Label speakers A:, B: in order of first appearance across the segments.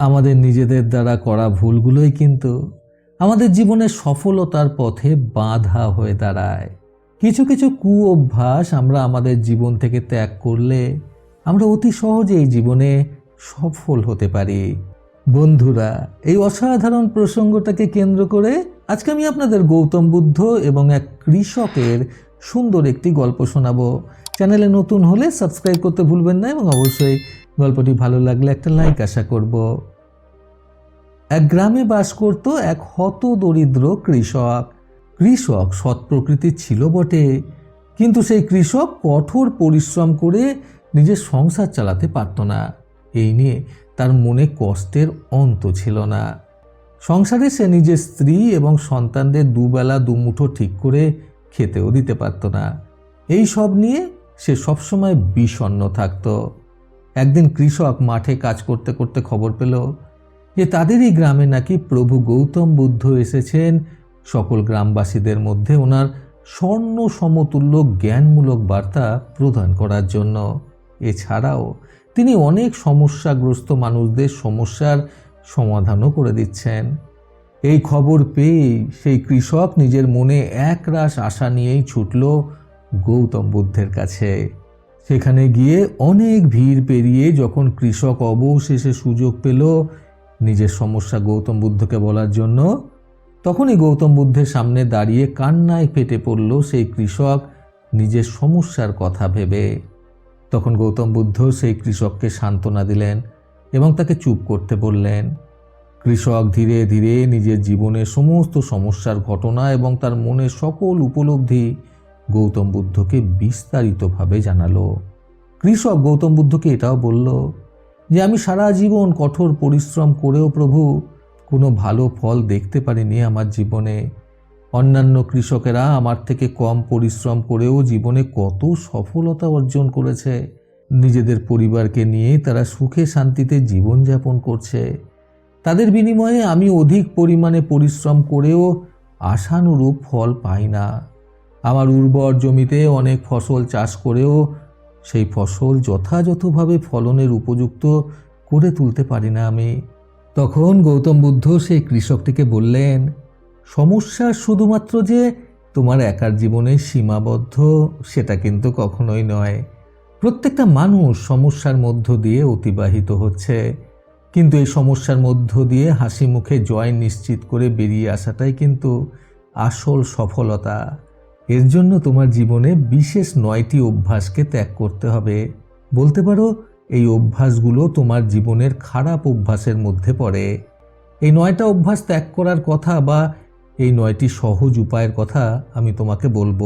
A: আমাদের নিজেদের দ্বারা করা ভুলগুলোই কিন্তু আমাদের জীবনের সফলতার পথে বাধা হয়ে দাঁড়ায়। কিছু কিছু কু অভ্যাস আমরা আমাদের জীবন থেকে ত্যাগ করলে আমরা অতি সহজেই জীবনে সফল হতে পারি। বন্ধুরা, এই অসাধারণ প্রসঙ্গটাকে কেন্দ্র করে আজকে আমি আপনাদের গৌতম বুদ্ধ এবং এক কৃষকের সুন্দর একটি গল্প শোনাবো। চ্যানেলে নতুন হলে সাবস্ক্রাইব করতে ভুলবেন না এবং অবশ্যই গল্পটি ভালো লাগলে একটা লাইক আশা করব। এক গ্রামে বাস করত এক হত দরিদ্র কৃষক। কৃষক সৎ প্রকৃতির ছিল বটে, কিন্তু সেই কৃষক কঠোর পরিশ্রম করে নিজের সংসার চালাতে পারত না। এই নিয়ে তার মনে কষ্টের অন্ত ছিল না। সংসারে সে নিজের স্ত্রী এবং সন্তানদের দুবেলা দুমুঠো ঠিক করে খেতেও দিতে পারত না। এই সব নিয়ে সে সবসময় বিষণ্ণ থাকত। একদিন কৃষক মাঠে কাজ করতে করতে খবর পেল যে তাদেরই গ্রামে নাকি প্রভু গৌতম বুদ্ধ এসেছেন, সকল গ্রামবাসীদের মধ্যে ওনার স্বর্ণ সমতুল্য জ্ঞানমূলক বার্তা প্রদান করার জন্য। এছাড়াও তিনি অনেক সমস্যাগ্রস্ত মানুষদের সমস্যার সমাধানও করে দিচ্ছেন। এই খবর পেয়েই সেই কৃষক নিজের মনে একরাশ আশা নিয়েই ছুটল গৌতম বুদ্ধের কাছে। সেখানে গিয়ে অনেক ভিড় পেরিয়ে যখন কৃষক অবশেষে সুযোগ পেল নিজের সমস্যা গৌতম বুদ্ধকে বলার জন্য। তখনই গৌতম বুদ্ধের সামনে দাঁড়িয়ে কান্নায় ফেটে পড়ল সেই কৃষক নিজের সমস্যার কথা ভেবে। তখন গৌতম বুদ্ধ সেই কৃষককে সান্ত্বনা দিলেন এবং তাকে চুপ করতে বললেন। কৃষক ধীরে ধীরে নিজের জীবনের সমস্ত সমস্যার ঘটনা এবং তার মনের সকল উপলব্ধি গৌতম বুদ্ধকে বিস্তারিতভাবে জানালো। কৃষক গৌতম বুদ্ধকে এটাও বলল যে আমি সারা জীবন কঠোর পরিশ্রম করেও প্রভু কোনো ভালো ফল দেখতে পারিনি আমার জীবনে। অন্যান্য কৃষকেরা আমার থেকে কম পরিশ্রম করেও জীবনে কত সফলতা অর্জন করেছে। নিজেদের পরিবারকে নিয়ে তারা সুখে শান্তিতে জীবনযাপন করছে। তাদের বিনিময়ে আমি অধিক পরিমাণে পরিশ্রম করেও আশানুরূপ ফল পাই না। আমার উর্বর জমিতে অনেক ফসল চাষ করেও সেই ফসল যথাযথভাবে ফলনের উপযুক্ত করে তুলতে পারি না আমি। তখন গৌতম বুদ্ধ সেই কৃষকটিকে বললেন, সমস্যা শুধুমাত্র যে তোমার একার জীবনে সীমাবদ্ধ, সেটা কিন্তু কখনোই নয়। প্রত্যেকটা মানুষ সমস্যার মধ্য দিয়ে অতিবাহিত হচ্ছে। কিন্তু এই সমস্যার মধ্য দিয়ে হাসি মুখে জয় নিশ্চিত করে বেরিয়ে আসাটাই কিন্তু আসল সফলতা। এর জন্য তোমার জীবনে বিশেষ নয়টি অভ্যাসকে ত্যাগ করতে হবে। বলতে পারো, এই অভ্যাসগুলো তোমার জীবনের খারাপ অভ্যাসের মধ্যে পড়ে। এই নয়টা অভ্যাস ত্যাগ করার কথা বা এই নয়টি সহজ উপায়ের কথা আমি তোমাকে বলব।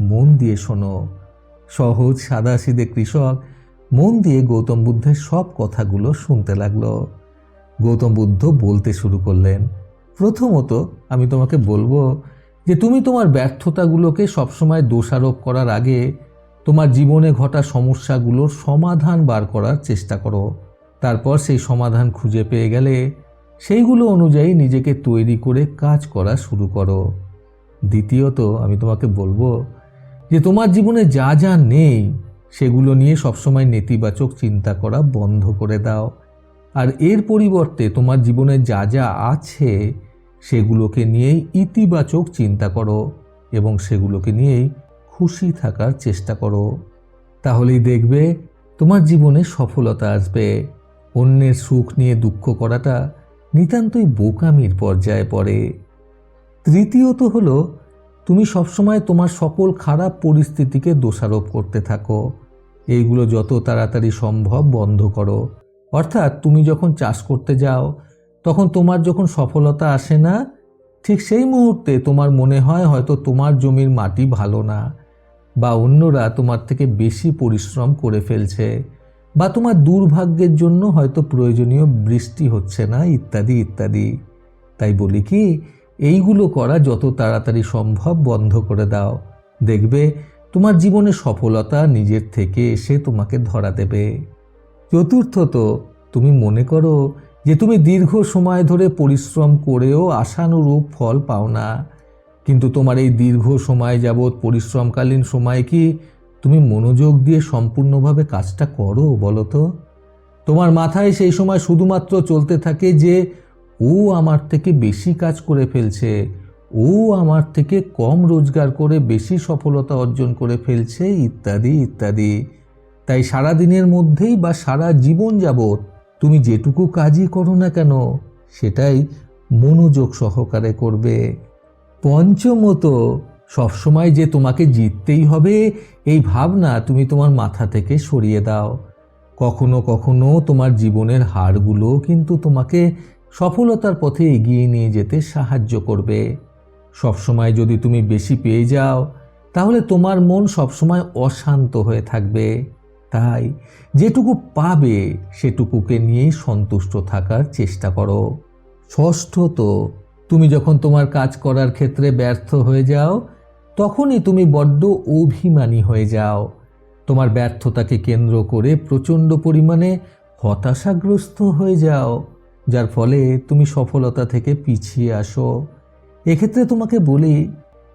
A: মন দিয়ে শোনো। সহজ, সাদাসিদে কৃষক, মন দিয়ে গৌতম বুদ্ধের সব কথাগুলো শুনতে লাগল। গৌতম বুদ্ধ বলতে শুরু করলেন, প্রথমত আমি তোমাকে বলব যে তুমি তোমার ব্যর্থতাগুলোকে সবসময় দোষারোপ করার আগে তোমার জীবনে ঘটা সমস্যাগুলোর সমাধান বার করার চেষ্টা করো। তারপর সেই সমাধান খুঁজে পেয়ে গেলে সেইগুলো অনুযায়ী নিজেকে তৈরি করে কাজ করা শুরু করো। দ্বিতীয়ত আমি তোমাকে বলব যে তোমার জীবনে যা যা নেই সেগুলো নিয়ে সবসময় নেতিবাচক চিন্তা করা বন্ধ করে দাও। আর এর পরিবর্তে তোমার জীবনে যা যা আছে সেগুলোকে নিয়েই ইতিবাচক চিন্তা করো এবং সেগুলোকে নিয়েই খুশি থাকার চেষ্টা করো। তাহলেই দেখবে তোমার জীবনে সফলতা আসবে। অন্যের সুখ নিয়ে দুঃখ করাটা নিতান্তই বোকামির পর্যায়ে পড়ে। তৃতীয়ত হলো, তুমি সবসময় তোমার সকল খারাপ পরিস্থিতিকে দোষারোপ করতে থাকো। এইগুলো যত তাড়াতাড়ি সম্ভব বন্ধ করো। অর্থাৎ তুমি যখন চাষ করতে যাও তখন তোমার যখন সফলতা আসে না, ঠিক সেই মুহূর্তে তোমার মনে হয় হয়তো তোমার জমির মাটি ভালো না, বা অন্যরা তোমার থেকে বেশি পরিশ্রম করে ফেলছে, বা তোমার দুর্ভাগ্যের জন্য হয়তো প্রয়োজনীয় বৃষ্টি হচ্ছে না, ইত্যাদি ইত্যাদি। তাই বলি কি, এইগুলো করা যত তাড়াতাড়ি সম্ভব বন্ধ করে দাও। দেখবে, তোমার জীবনে সফলতা নিজের থেকে এসে তোমাকে ধরা দেবে। চতুর্থত, তুমি মনে করো যে তুমি দীর্ঘ সময় ধরে পরিশ্রম করেও আশানুরূপ ফল পাও না। কিন্তু তোমার এই দীর্ঘ সময় যাবৎ পরিশ্রমকালীন সময় কি তুমি মনোযোগ দিয়ে সম্পূর্ণভাবে কাজটা করো বলো তো? তোমার মাথায় সেই সময় শুধুমাত্র চলতে থাকে যে, ও আমার থেকে বেশি কাজ করে ফেলছে। ও আমার থেকে কম রোজগার করে বেশি সফলতা অর্জন করে ফেলছে। ইত্যাদি ইত্যাদি। তাই সারা দিনের মধ্যেই বা সারা জীবন যাবৎ তুমি যেটুকু কাজই করো না কেন, সেটাই মনোযোগ সহকারে করবে। পঞ্চমত, সবসময় যে তোমাকে জিততেই হবে, এই ভাবনা তুমি তোমার মাথা থেকে সরিয়ে দাও। কখনো কখনো তোমার জীবনের হারগুলো কিন্তু তোমাকে সফলতার পথে এগিয়ে নিয়ে যেতে সাহায্য করবে। সবসময় যদি তুমি বেশি পেয়ে যাও, তাহলে তোমার মন সবসময় অশান্ত হয়ে থাকবে। তাই যেটুকু পাবে সেটুকুকে নিয়েই সন্তুষ্ট থাকার চেষ্টা করো। ষষ্ঠত, তুমি যখন তোমার কাজ করার ক্ষেত্রে ব্যর্থ হয়ে যাও, তখনই তুমি বড্ড অভিমানী হয়ে যাও। তোমার ব্যর্থতাকে কেন্দ্র করে প্রচণ্ড পরিমাণে হতাশাগ্রস্ত হয়ে যাও, যার ফলে তুমি সফলতা থেকে পিছিয়ে আসো। এক্ষেত্রে তোমাকে বলি,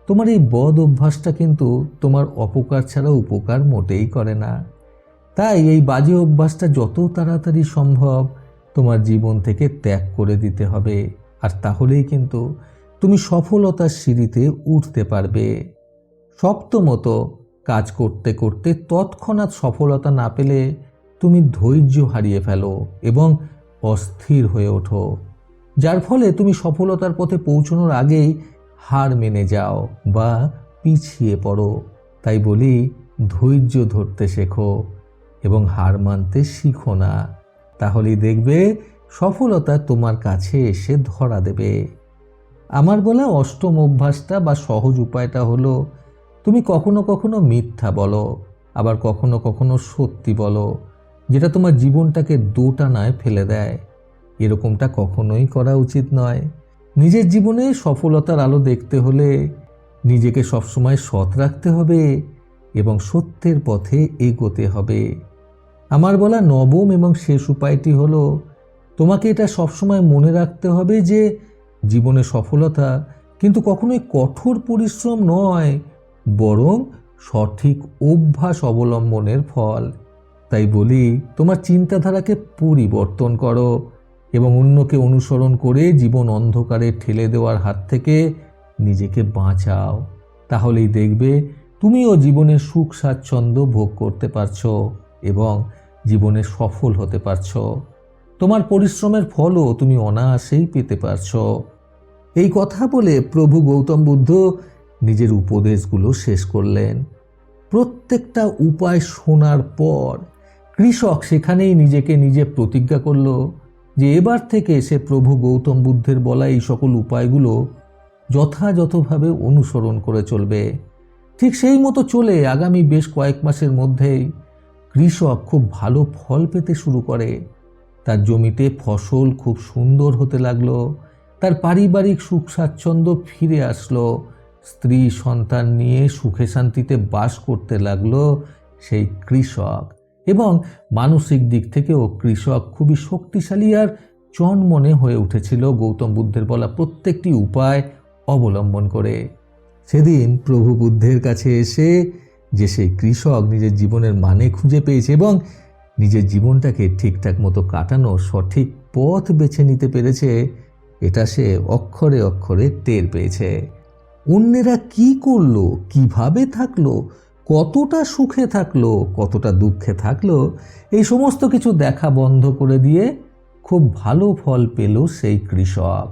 A: তোমার এই বদ অভ্যাসটা কিন্তু তোমার অপকার ছাড়া উপকার মোটেই করে না। তাই এই বাজে অভ্যাসটা যত তাড়াতাড়ি সম্ভব তোমার জীবন থেকে ত্যাগ করে দিতে হবে। আর তাহলেই কিন্তু তুমি সফলতার সিঁড়িতে উঠতে পারবে। সপ্তমত, কাজ করতে করতে তৎক্ষণাৎ সফলতা না পেলে তুমি ধৈর্য হারিয়ে ফেলো এবং অস্থির হয়ে ওঠো। যার ফলে তুমি সফলতার পথে পৌঁছানোর আগেই হার মেনে যাও বা পিছিয়ে পড়ো। তাই বলি, ধৈর্য ধরতে শেখো। এবং হার মানতে শিখো না। তাহলেই দেখবে সফলতা তোমার কাছে এসে ধরা দেবে। আমার বলা অষ্টম অভ্যাসটা বা সহজ উপায়টা হলো, তুমি কখনো কখনো মিথ্যা বলো, আবার কখনো কখনো সত্যি বলো, যেটা তোমার জীবনটাকে দোটানায় ফেলে দেয়। এরকমটা কখনোই করা উচিত নয়। নিজের জীবনে সফলতার আলো দেখতে হলে নিজেকে সবসময় সৎ রাখতে হবে এবং সত্যের পথে এগোতে হবে। আমার বলা নবম এবং শেষ উপায়টি হলো, তোমাকে এটা সবসময় মনে রাখতে হবে যে জীবনে সফলতা কিন্তু কখনোই কঠোর পরিশ্রম নয়, বরং সঠিক অভ্যাস অবলম্বনের ফল। তাই বলি, তোমার চিন্তাধারাকে পরিবর্তন করো এবং অন্যকে অনুসরণ করে জীবন অন্ধকারে ঠেলে দেওয়ার হাত থেকে নিজেকে বাঁচাও। তাহলেই দেখবে, তুমিও জীবনের সুখ স্বাচ্ছন্দ্য ভোগ করতে পারছ। এবং জীবনে সফল হতে পারছ। তোমার পরিশ্রমের ফলও তুমি অনায়াসেই পেতে পারছ। এই কথা বলে প্রভু গৌতম বুদ্ধ নিজের উপদেশগুলো শেষ করলেন। প্রত্যেকটা উপায় শোনার পর কৃষক সেখানেই নিজেকে নিজে প্রতিজ্ঞা করল যে এবার থেকে সে প্রভু গৌতম বুদ্ধের বলা এই সকল উপায়গুলো যথাযথভাবে অনুসরণ করে চলবে। ঠিক সেই মতো চলে আগামী বেশ কয়েক মাসের মধ্যেই কৃষক খুব ভালো ফল পেতে শুরু করে। তার জমিতে ফসল খুব সুন্দর হতে লাগল। তার পারিবারিক সুখ স্বাচ্ছন্দ্য ফিরে আসলো। স্ত্রী সন্তান নিয়ে সুখে শান্তিতে বাস করতে লাগল সেই কৃষক। এবং মানসিক দিক থেকেও কৃষক খুবই শক্তিশালী আর চনমনে হয়ে উঠেছিল গৌতম বুদ্ধের বলা প্রত্যেকটি উপায় অবলম্বন করে। সেদিন প্রভু বুদ্ধের কাছে এসে যে সেই কৃষক নিজের জীবনের মানে খুঁজে পেয়েছে এবং নিজের জীবনটাকে ঠিকঠাক মতো কাটানোর সঠিক পথ বেছে নিতে পেরেছে, এটা সে অক্ষরে অক্ষরে টের পেয়েছে। অন্যেরা কি করল, কীভাবে থাকল, কতটা সুখে থাকল, কতটা দুঃখে থাকল, এই সমস্ত কিছু দেখা বন্ধ করে দিয়ে খুব ভালো ফল পেল সেই কৃষক।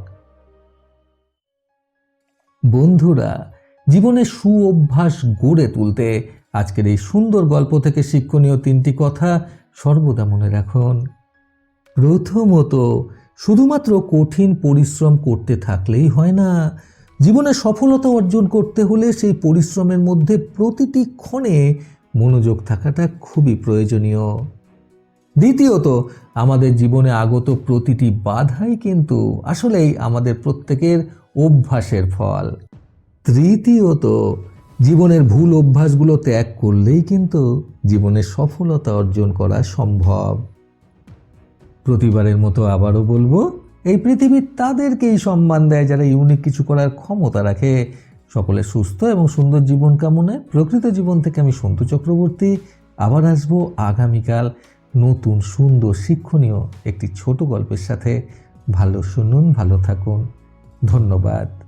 A: বন্ধুরা জীবনে সু অভ্যাস গড়ে তুলতে আজকের এই সুন্দর গল্প থেকে শিক্ষণীয় তিনটি কথা সর্বদা মনে রাখুন। প্রথমত, শুধুমাত্র কঠিন পরিশ্রম করতে থাকলেই হয় না। জীবনে সফলতা অর্জন করতে হলে সেই পরিশ্রমের মধ্যে প্রতিটি ক্ষণে মনোযোগ থাকাটা খুবই প্রয়োজনীয়। দ্বিতীয়ত, আমাদের জীবনে আগত প্রতিটি বাধাই কিন্তু আসলেই আমাদের প্রত্যেকের অভ্যাসের ফল। তৃতীয়ত, জীবনের ভুল অভ্যাসগুলো ত্যাগ করলেই কিন্তু জীবনের সফলতা অর্জন করা সম্ভব। প্রতিবারের মতো আবারও বলব, এই পৃথিবী তাদেরকেই সম্মান দেয় যারা ইউনিক কিছু করার ক্ষমতা রাখে। সকলে সুস্থ এবং সুন্দর জীবন কামনায় প্রকৃত জীবন থেকে আমি সন্তু চক্রবর্তী। আবার আসব আগামীকাল নতুন সুন্দর শিক্ষণীয় একটি ছোট গল্পের সাথে। ভালো শুনুন, ভালো থাকুন। ধন্যবাদ।